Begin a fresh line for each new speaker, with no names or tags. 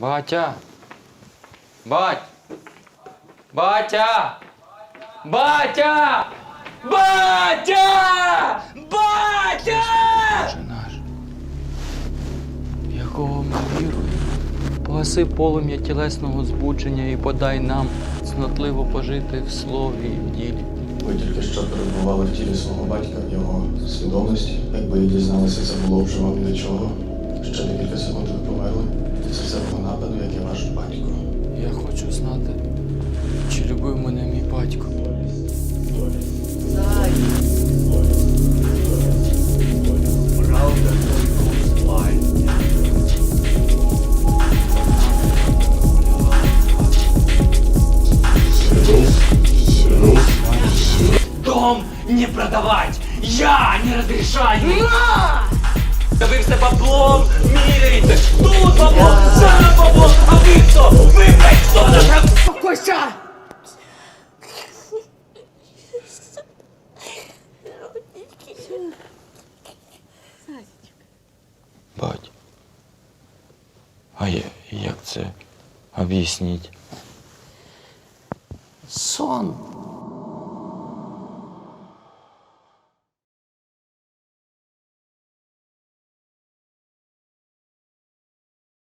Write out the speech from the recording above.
Батя! Бать! Батя! Батя! Батя! Батя! Боже наш, якого ми віруємо. Погаси полум'я тілесного збудження і подай нам цнотливо пожити в слові і в ділі.
Ви тільки що перебували в тілі свого батька в його свідомості. Якби і дізналися, це було б вже вам для чого. Ще декілька секунд
Дом не продавать! Я не разрешаю! Да вы все баблом міряєте! Тут бабло, там бабло, а ви хто? Ви, блядь, хто на? Костя!
Бать. А я, як це об'ясніть?
Сон